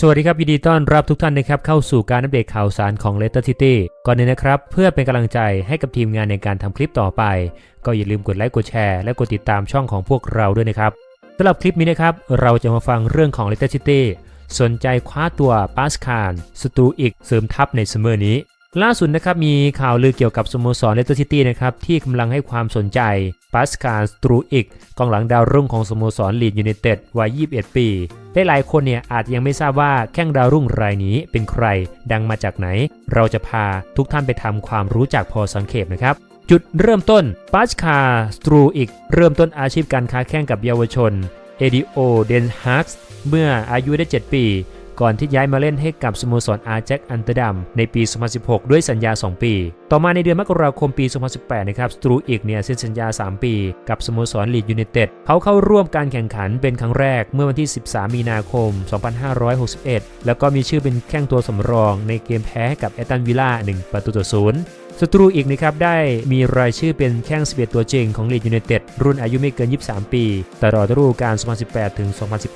สวัสดีครับยินดีต้อนรับทุกท่านนะครับเข้าสู่การอัปเดตข่าวสารของ Letter City ก่อนอื่นนะครับ เพื่อเป็นกำลังใจให้กับทีมงานในการทำคลิปต่อไป ก็อย่าลืมกดไลค์กดแชร์และกดติดตามช่องของพวกเราด้วยนะครับสำหรับคลิปนี้นะครับ เราจะมาฟังเรื่องของ Letter City สนใจคว้าตัวปาสคาลสตูอีกเสริมทัพในซัมเมอร์นี้ ล่าสุดนะครับมีข่าวลือเกี่ยวกับสโมสรเลสเตอร์ซิตี้นะครับที่กำลังให้ความสนใจปาสคาลสตรูอิกกองหลังดาวรุ่งของสโมสรลีดยูไนเต็ดวัย 21 ปีได้หลายคนเนี่ยอาจยังไม่ทราบว่าแข้งดาวรุ่งรายนี้เป็นใครดังมาจากไหน เราจะพาทุกท่านไปทำความรู้จักพอสังเขปนะครับ จุดเริ่มต้นปาสคาสตรูอิกเริ่มต้นอาชีพการค้าแข่งกับเยาวชนเอดิโอเดนฮักส์เมื่ออายุได้ 7 ปี ก่อนที่ย้ายมาเล่นให้กับสโมสรอาร์แจ็คอันเตอร์ดัมในปี 2016 ด้วยสัญญา 2 ปี ต่อมาในเดือนมกราคมปี 2018 นะครับสตรูอีกเนี่ยเซ็นสัญญา 3 ปี กับสโมสรลีดยูไนเต็ดเขาเข้าร่วมการแข่งขันเป็นครั้งแรกเมื่อวันที่ 13 มีนาคม 2561 แล้วก็มีชื่อเป็นแข้งตัวสำรองในเกมแพ้ให้กับแอตตันวิลล่า1ประตูต่อ ศูนย์สตรูอีกนะครับได้มีรายชื่อเป็นแข้ง 11 ตัวจริงของลีดยูไนเต็ดรุ่นอายุไม่เกิน 23 ปีตลอดฤดูกาล 2018 ถึง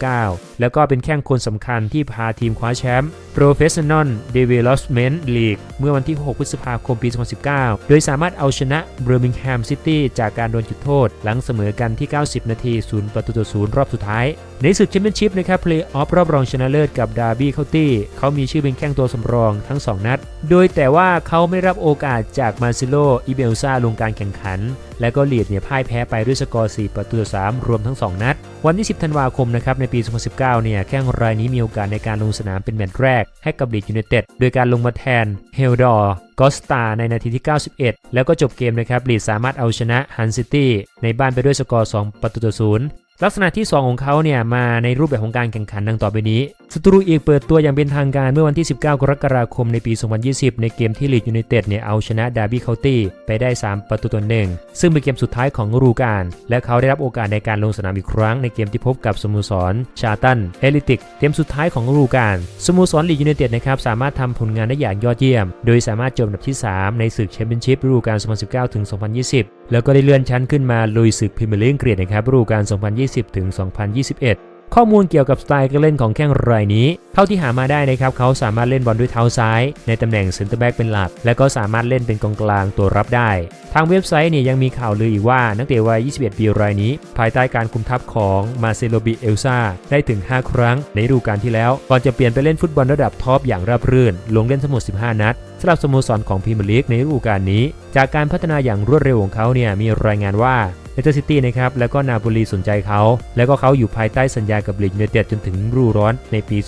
2019 แล้วก็เป็นแข้งคนสำคัญที่พาทีมคว้าแชมป์ Professional Development League เมื่อวันที่ 6 พฤษภาคมปี 2019 โดยสามารถเอาชนะ Birmingham City จากการโดนจุดโทษ หลังเสมอกันที่ 90 นาที 0 ประตูต่อ0รอบสุดท้าย ในศึกแชมเปี้ยนชิพนะครับเพลย์ออฟรอบรองชนะเลิศกับดาร์บี้เคานตี้เขามีชื่อเป็นแข้งตัวสำรองทั้ง 2 นัด โดยแต่ว่าเขาไม่รับโอกาสจากมาซิโลอิเบลซาลงการแข่งขัน และก็ลีดเนี่ยพ่ายแพ้ไปด้วยสกอร์ 4 ประตู3รวมทั้ง 2 นัด วันที่ 10 ธันวาคมนะครับในปี 2019 เนี่ยแข้งรายนี้มีโอกาสในการลงสนามเป็นแมตช์แรก ให้กับลีดยูไนเต็ดโดยการลงมาแทนเฮลดอร์กอสตาในนาทีที่ 91 แล้วก็จบเกมนะครับลีดสามารถเอาชนะฮันซิตี้ในบ้านไปด้วยสกอร์ 2 ประตูต่อ0 ลักษณะที่ 2 ของเขาเนี่ยมาในรูปแบบของการแข่งขันดังต่อไปนี้สตรูอีกเปิดตัวอย่างเป็นทางการเมื่อวันที่ 19 กรกฎาคมในปี 2020 ในเกมที่ลีดยูไนเต็ดเนี่ยเอาชนะดาร์บี้เคาน์ตี้ไปได้ 3 ประตูต่อหนึ่งซึ่งเป็นเกมสุดท้ายของฤดูกาลและเขาได้รับโอกาสในการลงสนามอีกครั้งในเกมที่พบกับสโมสรชาตันเอลิติกเกมสุดท้ายของฤดูกาลสโมสรลีดยูไนเต็ดนะครับสามารถทำผลงานได้อย่างยอดเยี่ยม โดยสามารถจบอันดับที่ 3 ในศึกแชมเปี้ยนชิพฤดูกาล 2019 ถึง 2020 แล้วก็ได้เลื่อนชั้นขึ้นมาลุยศึกพรีเมียร์ลีกอังกฤษนะครับฤดูกาล 2020ถึง 2021 ข้อมูลเกี่ยวกับสไตล์การเล่นของแข้งรายนี้ เท่าที่หามาได้นะครับเขาสามารถเล่นบอลด้วยเท้าซ้าย ในตำแหน่งเซนเตอร์แบ็กเป็นหลัก และก็สามารถเล่นเป็นกองกลางตัวรับได้ ทางเว็บไซต์เนี่ยยังมีข่าวลืออีกว่านักเตะวัย 21 ปีรายนี้ ภายใต้การคุมทัพของมาเซโลบิเอลซาได้ถึง 5 ครั้ง ในฤดูกาลที่แล้วก่อนจะเปลี่ยนไปเล่นฟุตบอลระดับท็อปอย่างราบรื่น ลงเล่นทั้งหมด 15 นัดสำหรับสโมสรของพรีเมียร์ลีกในฤดูกาลนี้ จากการพัฒนาอย่างรวดเร็วของเขาเนี่ยมีรายงานว่า เลสเตอร์ซิตี้นะครับ แล้วก็นาโปลีสนใจเขา แล้วก็เขาอยู่ภายใต้สัญญากับลีดยูไนเต็ดจนถึงฤดูร้อนในปี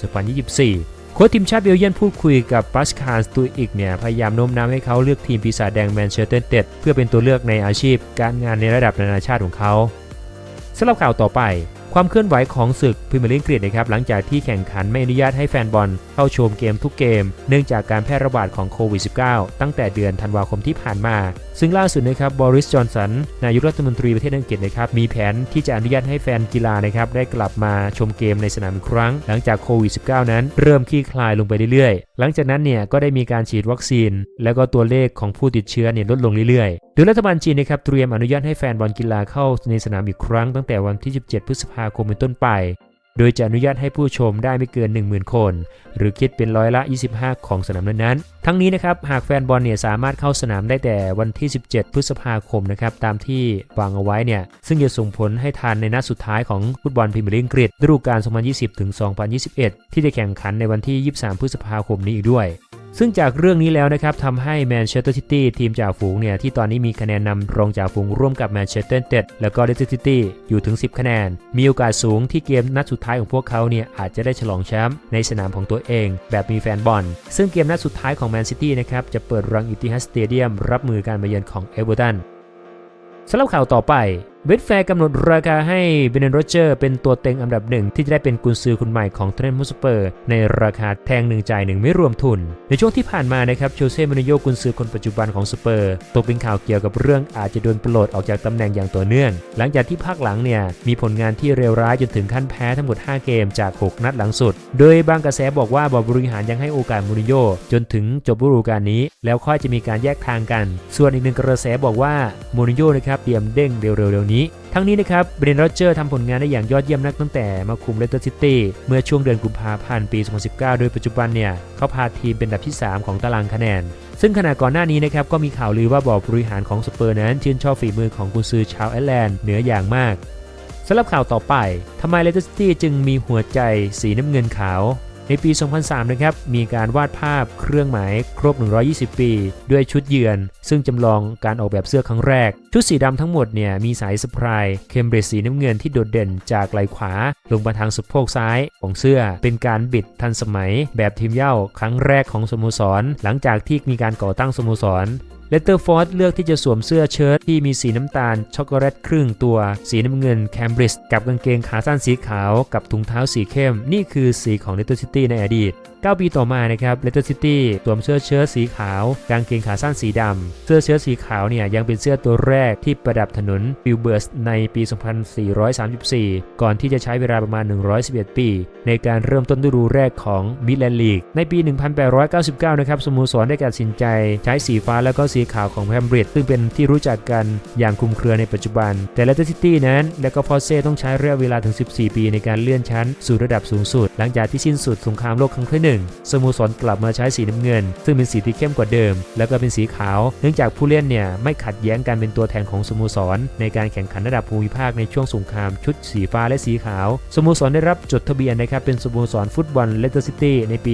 2024 โค้ชทีมชาติเบลเยียนพูดคุยกับปัสคาลสตูอิกเนี่ยพยายามโน้มน้าวให้เขาเลือกทีมปีศาจแดงแมนเชสเตอร์เต็ดเพื่อเป็นตัวเลือกในอาชีพ การงานในระดับนานาชาติของเขาสำหรับข่าวต่อไป ความเคลื่อนไหวของศึกพรีเมียร์ลีกอังกฤษนะครับหลังจากที่แข่งขันไม่อนุญาตให้แฟนบอลเข้าชมเกมทุกเกม เนื่องจากการแพร่ระบาดของโควิด -19 ตั้งแต่เดือนธันวาคมที่ผ่านมา ซึ่งล่าสุดนะครับบริสจอนสันนายกรัฐมนตรีประเทศอังกฤษนะครับมีแผนที่จะอนุญาตให้แฟนกีฬานะครับได้กลับมาชมเกมในสนามอีกครั้ง หลังจากโควิด -19 นั้นเริ่มคลี่คลายลงไปเรื่อยๆหลังจากนั้นเนี่ยก็ได้มีการฉีดวัคซีน แล้วก็ตัวเลขของผู้ติดเชื้อเนี่ยลดลงเรื่อยๆ โดยรัฐบาลจีนนะครับเตรียมอนุญาตให้แฟนบอลกีฬาเข้าในสนามอีกครั้งตั้งแต่วันที่ 17 พฤษภาคมเป็นต้นไป โดยจะอนุญาตให้ผู้ชมได้ไม่เกิน 10,000 คน หรือคิดเป็นร้อยละ 25 ของสนามนั้นๆ ทั้งนี้นะครับ หากแฟนบอลเนี่ยสามารถเข้าสนามได้แต่วันที่ 17 พฤษภาคมนะครับ ตามที่วางเอาไว้เนี่ย ซึ่งจะส่งผลให้ทันในนัดสุดท้ายของฟุตบอลพรีเมียร์ลีกอังกฤษฤดูกาล 2020ถึง2021 ที่จะแข่งขันในวันที่ 23 พฤษภาคมนี้อีกด้วย ซึ่งจากเรื่องนี้แล้วนะครับทำให้แมนเชสเตอร์ซิตี้ทีมจ่าฝูงเนี่ยที่ตอนนี้มีคะแนนนำรองจ่าฝูงร่วมกับแมนเชสเตอร์เต็ดแล้วก็เลสเตอร์ซิตี้อยู่ถึง 10 คะแนน มีโอกาสสูงที่เกมนัดสุดท้ายของพวกเขาเนี่ยอาจจะได้ฉลองแชมป์ในสนามของตัวเอง แบบมีแฟนบอล ซึ่งเกมนัดสุดท้ายของแมนซิตี้นะครับจะเปิดรังอิติฮัสสเตเดียมรับมือการมาเยือนของเอเวอร์ตันสำหรับข่าวต่อไป เวทแฟร์กำหนดราคาให้เบนเนโรเจอร์เป็นตัวเต็งอันดับหนึ่งที่จะได้เป็นกุนซือคนใหม่ของเทรนต์มูสเปอร์ ในราคาแทงหนึ่งจ่ายหนึ่งไม่รวมทุน ในช่วงที่ผ่านมานะครับโชเซ่มาริโยกุนซือคนปัจจุบันของสเปอร์ตกเป็นข่าวเกี่ยวกับเรื่องอาจจะโดนปลดออกจากตำแหน่งอย่างต่อเนื่อง หลังจากที่ภาคหลังเนี่ยมีผลงานที่เลวร้ายจนถึงขั้นแพ้ทั้งหมด 5 เกมจาก 6 นัดหลังสุด โดยบางกระแสบอกว่าบอบริหารยังให้โอกาสมูรินโญ่จนถึงจบฤดูกาลนี้ แล้วค่อยจะมีการแยกทางกัน ส่วนอีกหนึ่งกระแสบอกว่ามูรินโญ่นะครับเตรียมเด้งเร็วๆนี้ทั้งนี้นะครับเบรนโรเจอร์ทำผลงานได้อย่างยอดเยี่ยมนักตั้งแต่มาคุมเลสเตอร์ซิตี้เมื่อช่วงเดือนกุมภาพันธ์ปี 2019 โดยปัจจุบันเนี่ยเขาพาทีมเป็นอันดับที่ 3 ของตารางคะแนน ซึ่งขณะก่อนหน้านี้นะครับก็มีข่าวลือว่าบอร์ดบริหารของสเปอร์นั้นชื่นชอบฝีมือของกุนซือชาวแอตแลนด์เหนืออย่างมากสำหรับข่าวต่อไปทำไมเลสเตอร์ซิตี้จึงมีหัวใจสีน้ำเงินขาว ในปี 2003 นะครับ มีการวาดภาพเครื่องหมายครบ 120 ปี ด้วยชุดเยือน ซึ่งจำลองการออกแบบเสื้อครั้งแรก ชุดสีดำทั้งหมดเนี่ยมีสายสะพาย เคมเบรดสีน้ำเงินที่โดดเด่นจากไหล่ขวา ลงมาทางสะโพกซ้ายของเสื้อ เป็นการบิดทันสมัย แบบทีมเย้าครั้งแรกของสโมสร หลังจากที่มีการก่อตั้งสโมสร เลตเตอร์ฟอร์ดเลือกที่จะสวมเสื้อเชิ้ตที่มีสีน้ำตาลช็อกโกแลตครึ่งตัว สีน้ำเงินแคมบริดจ์กับกางเกงขาสั้นสีขาว กับถุงเท้าสีเข้ม นี่คือสีของเลตเตอร์ซิตี้ในอดีต 9 ปีต่อมานะครับเลสเตอร์ซิตี้สวมเสื้อเชิ้ตสีขาว กางเกงขาสั้นสีดำ เสื้อเชิ้ตสีขาวเนี่ยยังเป็นเสื้อตัวแรกที่ประดับถนนฟิลเบิร์สในปี 2434 ก่อนที่จะใช้เวลาประมาณ 111 ปี ในการเริ่มต้นฤดูแรกของมิดแลนด์ลีก ในปี 1899 นะครับสโมสรได้ตัดสินใจใช้สีฟ้าและก็สีขาวของแคมบริดซึ่งเป็นที่รู้จักกันอย่างคลุมเครือในปัจจุบัน แต่เลสเตอร์ซิตี้นั้น และก็พอเซ่ต้องใช้ระยะเวลาถึง 14 ปีในการเลื่อนชั้นสู่ระดับสูงสุด หลังจากที่สิ้นสุดสงครามโลกครั้งที่หนึ่งสโมสรกลับมาใช้สีน้ำเงิน ซึ่งเป็นสีที่เข้มกว่าเดิม แล้วก็เป็นสีขาว เนื่องจากผู้เล่นเนี่ยไม่ขัดแย้งกันเป็นตัวแทนของสโมสร ในการแข่งขันระดับภูมิภาคในช่วงสงครามชุดสีฟ้าและสีขาว สโมสรได้รับจดทะเบียนนะครับเป็นสโมสรฟุตบอลเลสเตอร์ซิตี้ในปี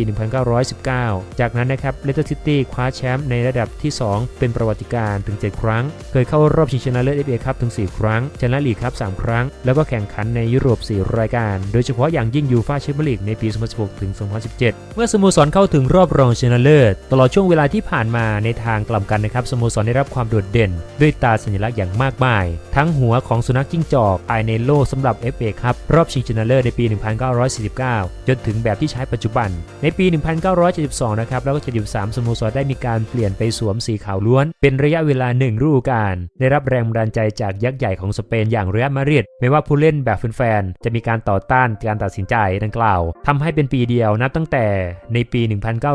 1919 จากนั้นนะครับเลสเตอร์ซิตี้คว้าแชมป์ในระดับที่ 2 เป็นประวัติการ์ถึง 7 ครั้ง เคยเข้ารอบชิงชนะเลิศเอฟเอคัพถึง 4 ครั้ง ชนะลีกครับ 3 ครั้ง แล้วก็แข่งขันในยุโรป 4 รายการ โดยเฉพาะอย่างยิ่งยูฟ่าแชมเปี้ยนลีกในปี 2016 ถึง 2017เมื่อสโมสรเข้าถึงรอบรองชนะเลิศ ตลอดช่วงเวลาที่ผ่านมาในทางกลับกันนะครับสโมสรได้รับความโดดเด่น ด้วยตาสัญลักษณ์อย่างมากมาย ทั้งหัวของสุนัขจิ้งจอกภายในโล่สำหรับ FA ครับรอบชิงชนะเลิศในปี 1949 จนถึงแบบที่ใช้ปัจจุบัน ในปี 1972 นะครับแล้วก็ 73 สโมสรได้มีการเปลี่ยนไปสวมสีขาวล้วน เป็นระยะเวลาหนึ่งฤดูกาลได้รับแรงบันดาลใจจากยักษ์ใหญ่ของสเปนอย่างเรอัลมาดริดไม่ว่าผู้เล่นแบบแฟนๆจะมีการต่อต้านการตัดสินใจดังกล่าวทำให้เป็นปีเดียวนับตั้งแต่ในปี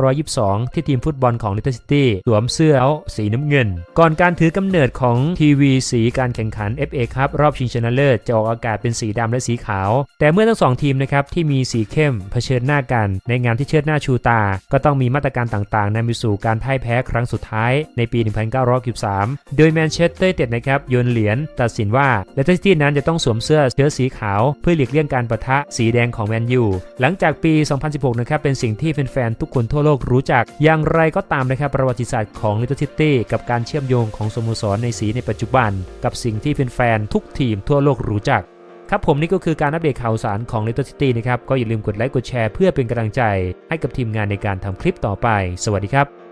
1922 ที่ทีมฟุตบอลของลิตเติ้ลซิตี้สวมเสื้อสีน้ำเงิน ก่อนการถือกำเนิดของทีวีสีการแข่งขัน FA ครับรอบชิงชนะเลิศจะออกอากาศเป็นสีดำและสีขาว แต่เมื่อทั้งสองทีมนะครับที่มีสีเข้มเผชิญหน้ากัน ในงานที่เชิดหน้าชูตา ก็ต้องมีมาตรการต่างๆนำไปสู่การพ่ายแพ้ครั้งสุดท้ายในปี 1993 โดยแมนเชสเตอร์เต็ดนะครับโยนเหรียญตัดสินว่าเลสเตอร์ซิตี้นั้นจะต้องสวมเสื้อเชิ้ตสีขาว เพื่อหลีกเลี่ยงการประทะสีแดงของแมนยูหลังจากปี 2016 นะครับเป็นสิ่งงที่แฟนๆทุกคนทั่วโลกรู้จัก อย่างไรก็ตามนะครับประวัติศาสตร์ของลิตเติ้ลซิตี้กับการเชื่อมโยงของสโมสรในสีในปัจจุบัน กับสิ่งที่แฟนๆทุกทีมทั่วโลกรู้จักครับผมนี่ก็คือการอัปเดตข่าวสารของ Little City นะครับ ก็อย่าลืมกดไลค์กดแชร์เพื่อเป็นกำลังใจ ให้กับทีมงานในการทำคลิปต่อไป สวัสดีครับ